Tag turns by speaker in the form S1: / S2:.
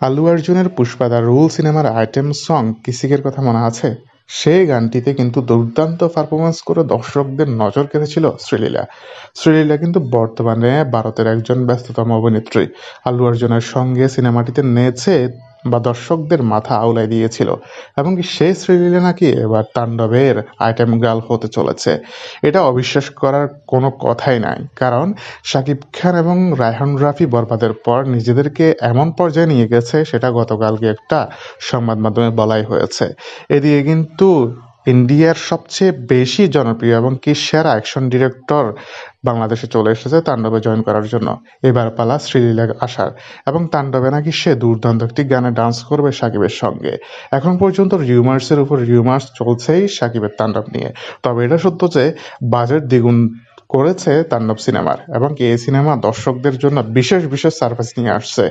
S1: আল্লু অর্জুনের Pushpa the rule সিনেমার item song কিসিকের কথা মনে আছে? সেই গানটিতে কিন্তু দুর্দান্ত পারফরমেন্স করে দর্শকদের নজর কেড়েছিল শ্রীলীলা। শ্রীলীলা কিন্তু বর্তমানে ভারতের একজন ব্যস্ততম অভিনেত্রী। আল্লু অর্জুনের সঙ্গে সিনেমাটিতে নেচে বা দর্শকদের মাথা আউলাই দিয়েছিল এবং কি সেই শ্রীলীলা নাকি এবার তাণ্ডবের আইটেম গার্ল হতে চলেছে। এটা অবিশ্বাস করার কোনো কথাই নাই, কারণ শাকিব খান এবং রায়হান রাফি বরবাদের পর নিজেদেরকে এমন পর্যায়ে নিয়ে গেছে, সেটা গতকালকে একটা সংবাদ মাধ্যমে বলাই হয়েছে। এদিকে কিন্তু ইন্ডিয়ার সবচেয়ে বেশি জনপ্রিয় এবং কি সেরা অ্যাকশন ডিরেক্টর বাংলাদেশে চলে এসেছে তাণ্ডবে জয়েন করার জন্য। এবার পালা শ্রীলীলা আসার এবং তাণ্ডবে নাকি সে দুর্দান্ত একটি গানে ডান্স করবে সাকিবের সঙ্গে। এখন পর্যন্ত রিউমার্সের উপর রিউমার্স চলছেই সাকিবের তাণ্ডব নিয়ে। তবে এটা সত্য যে বাজেট দ্বিগুণ করেছে তাণ্ডব সিনেমার এবং এই সিনেমা দর্শকদের জন্য বিশেষ বিশেষ সার্ভিস নিয়ে আসছে।